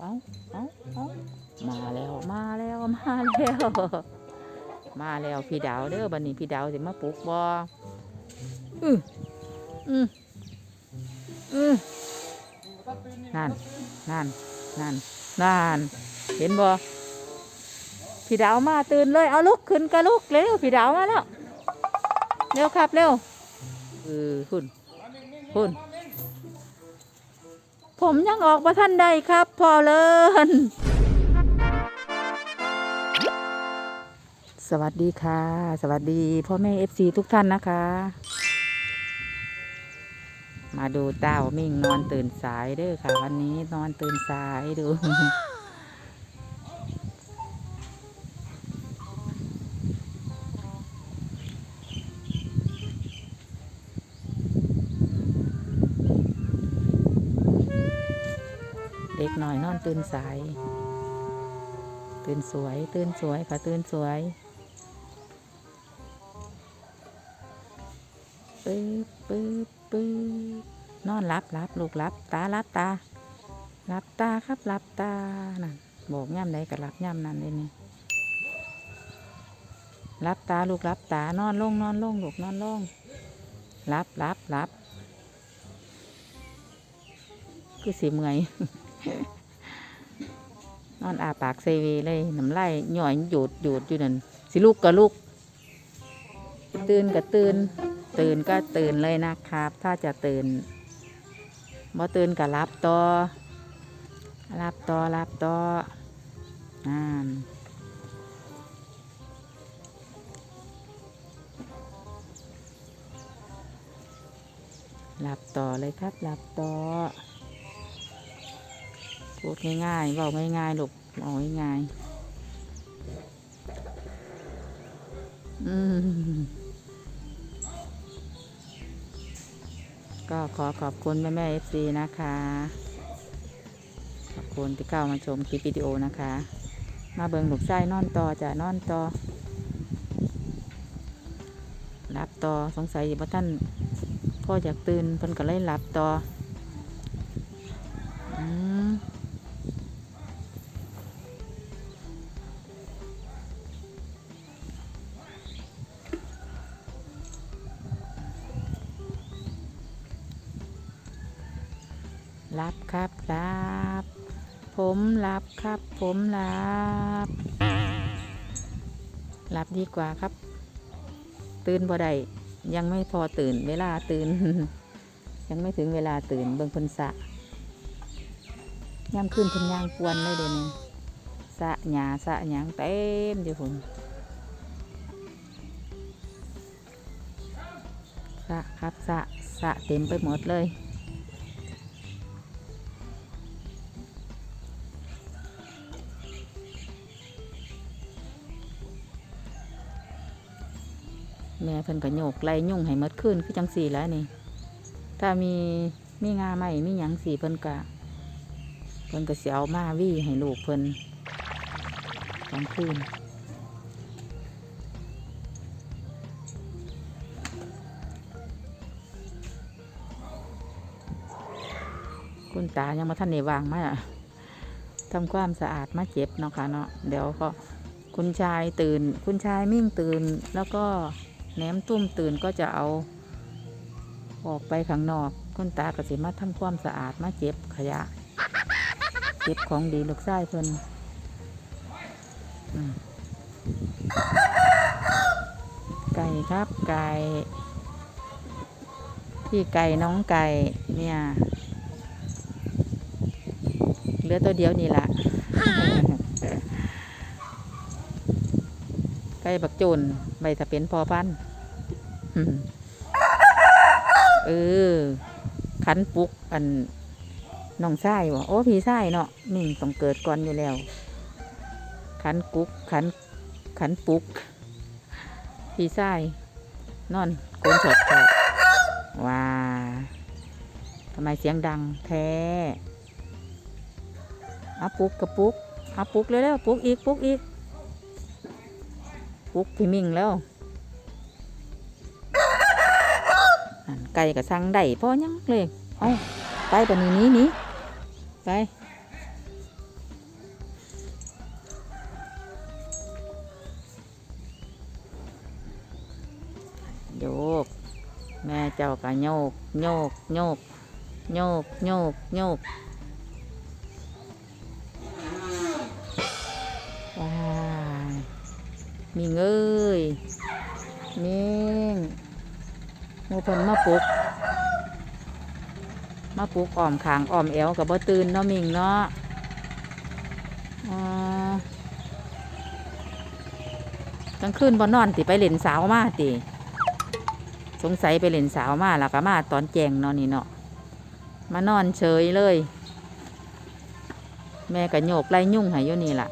เอาเอาเอามาแล้วมาแล้วมาแล้ว มาแล้วพี่ดาวเด้อบันนี้พี่ดาวสิมาปลุกบออืออืออือนั่นนั่นนั่นนั่นเห็นบอพี่ดาวมาตื่นเลยเอาลุกขึ้นกระลุกเร็วพี่ดาวมาแล้วเร็วครับเร็วเออหุ่นหุ่น ผมยังออกมาท่านใดครับพอเลินสวัสดีค่ะ สวัสดีพ่อแม่เอฟซีทุกท่านนะคะ มาดูเต้ามิ่งนอนตื่นสายเด้อค่ะ วันนี้นอนตื่นสายดู เด็กหน่อยนอนตื่นสาย ตื่นสวย ตื่นสวยค่ะตื่นสวยปึ๊บปึ๊บปึ๊บนอนรับรับลูกรับตารับตารับตาครับรับตานั่นบอกย่ำใดกับรับย่ำนั่นเลยนี่รับตาลูกรับตานอนลงนอนลงลูกนอนลงรับรับรับคือสีเมื่อย นอนอาปากเซเวเลยน้ำลายหย่อยหยดหยดอยู่นั่นสิลูกก็ลูก ตื่นก็ตื่น ตื่นก็ตื่นเลยนะครับ ถ้าจะตื่นบ่ตื่นก็รับต่อรับต่อรับต่อนั่นหลับต่อเลยครับหลับต่อ พูดง่ายๆเบาง่ายๆลูกเอาง่ายๆอืมก็ขอขอบคุณแม่แม่เอฟซีนะคะ ขอบคุณที่เข้ามาชมคลิปวิดีโอนะคะ มาเบิงหลุกไส้นอนต่อจะนอนต่อรับต่อสงสัยว่าท่านพ่ออยากตื่นเพิ่นก็เลยรับต่ออืม รับครับรับ ผมรับครับ ผมรับ รับดีกว่าครับ ตื่นบ่ได้ยังไม่พอตื่นเวลาตื่น ยังไม่ถึงเวลาตื่นเบิ่งพนสะย่ำขึ้นพนย่างกวนเลยเดี๋ยวนี้สะหยาสะหยางเต็มอยู่ผมสะครับสะสะเต็มไปหมดเลย แม่เพิ่นก็โยกไล่ยุ่งให้มดขึ้นคือจังสี่แล้วนี่ ถ้ามีมีงาใหม่มีหยังสีเพิ่นก็เพิ่นก็สิเอามาวี่ให้ลูกเพิ่นกลางคืนคุณตายังมาท่านในวางมาทำความสะอาดมาเจ็บเนาะค่ะเนาะเดี๋ยวก็คุณชายตื่น คุณชายมิ่งตื่นแล้วก็ แหนมตุ้มตื่นก็จะเอา ออกไปข้างนอกคุณตากระสิมาทำความสะอาดมาเจ็บขยะเก็บของดีลูกไส้เพิ่นไก่ครับไก่พี่ไก่น้องไก่เนี่ยเหลือตัวเดียวนี่แหละ ไก่บักโจนใบตะเป็นพอพันเออ ขันปุกอันน้องไส้วะโอ้พี่ไส้เนาะมิ่งต้องเกิดก่อนอยู่แล้ว ขันกุกขันขันปุก พี่ไส้นอนโกนสดค่ะว้าทำไมเสียงดังแท้อาปุกกับปุกอาปุกเร็วๆปุกอีกปุกอีก พุกพี่มิงแล้วไก่กับสังได้พ่อยังเลยเอาไปปนี้นี้นี้ไปโยก แม่เจ้ากับโยก โยก โยก โยก โยก โยก มีเงยมิงหมูเพิ่นมาปลุก มาปลุกอ้อมขางอ้อมแอวกับบ่ตื่นเนาะมิงเนาะอ๋อกลางคืนบ่นอนติไปเล่นสาวมาติ สงสัยไปเล่นสาวมาแล้วก็มาตอนแจงเนาะนี่เนาะมานอนเฉยเลย แม่ก็โยกไล่ยุ่งให้อยู่นี่ล่ะ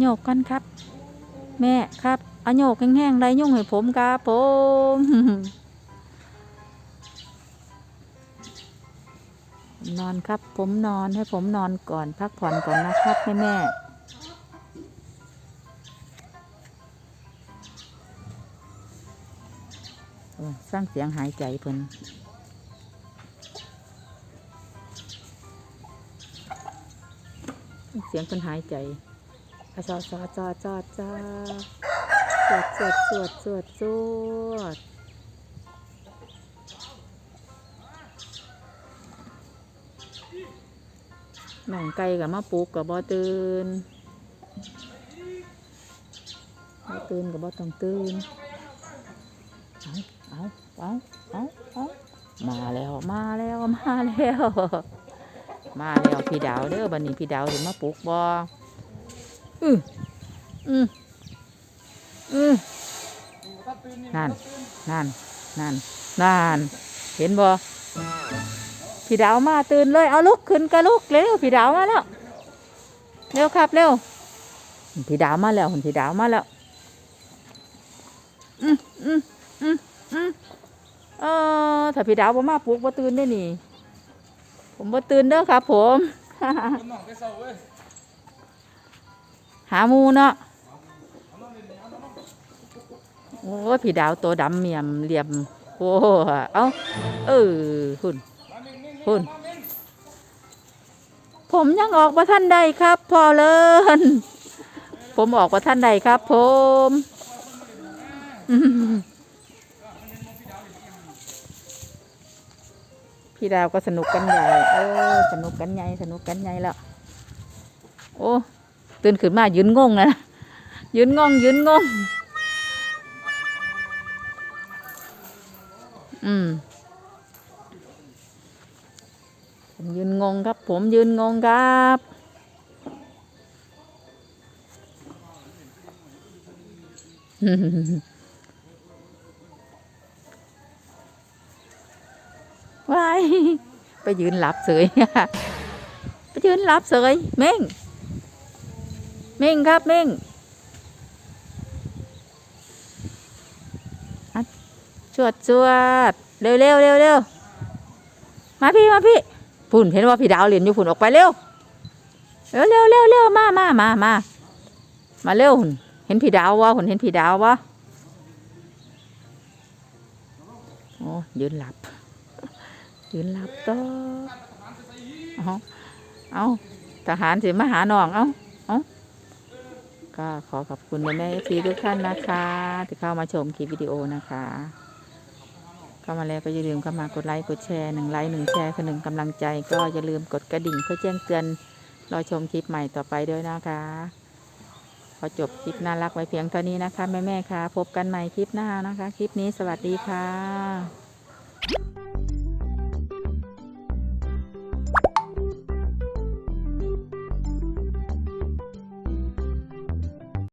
โยกกันครับ แม่ครับอโยกแห้งๆไล่ยุ่งให้ผมครับผมนอนครับ ผมนอนให้ผมนอนก่อนพักผ่อนก่อนนะครับแม่แม่สร้างเสียงหายใจเพิ่นเสียงเพิ่นหายใจ อจอดจอดจอดจอดจอดสวดสวดสวดสวดสวดน้องไก่กับมาปลุกกับบ่ตื่นบ่ตื่นกับบ่ต้องตื่นเอาเอาเอาเอาเอามาแล้วมาแล้วมาแล้ว มาแล้วพี่ดาวเด้อบันนี้พี่ดาวถึงมาปลุกบอ ออืออือนั่นนั่นนั่นนั่นเห็นบ่พี่ดาวมาตื่นเลยเอาลุกขึ้นกระลุกเร็วพี่ดาวมาแล้วเร็วครับเร็วพี่ดาวมาแล้วพี่ดาวมาแล้วอืมอืมอืมอืมเออถ้าพี่ดาวบ่มาปลุกบ่ตื่นได้นี่ ผมบ่ตื่นเด้อครับ ผม หามูเนาะโอ้พี่ดาวตัวดำเมียมเหลี่ยมโอ้เอาเออหุ่นคุณผมยังออกมาท่านใดครับ พอเลินผมออกมาท่านใดครับ ผมอืมพี่ดาวก็สนุกกันใหญ่โอ้สนุกกันใหญ่ สนุกกันใหญ่แล้ว โอ้ ตื่นขึ้นมายืนงงนะยืนงงยืนงงอืมผมยืนงงครับ ผมยืนงงครับว้ายไปยืนหลับเสยไปยืนหลับเสยเม่ง เม่งครับเม่งอะจวดจวดเร็วเร็วเร็วเร็วมาพี่มาพี่พุ่นเห็นว่าพี่ดาวเรียนอยู่พุ่นออกไปเร็วเร็วเร็วเร็วเร็วมามามามามาเร็วหุ่นเห็นพี่ดาววะหุ่นเห็นพี่ดาววะโอ้ยืนหลับ ยืนหลับต่อเอาเอาทหารสิมาหาน้องเอาเอา ก็ขอขอบคุณแม่แม่ทีทุกท่านนะคะ ที่เข้ามาชมคลิปวิดีโอนะคะ เข้ามาแล้วก็อย่าลืมเข้ามากดไลค์กดแชร์หนึ่งไลค์หนึ่งแชร์คือหนึ่งกำลังใจ ก็อย่าลืมกดกระดิ่งเพื่อแจ้งเตือนรอชมคลิปใหม่ต่อไปด้วยนะคะขอจบคลิปน่ารักไว้เพียงเท่านี้นะคะ แม่ ๆ ค่ะ พบกันใหม่คลิปหน้านะคะ คลิปนี้สวัสดีค่ะ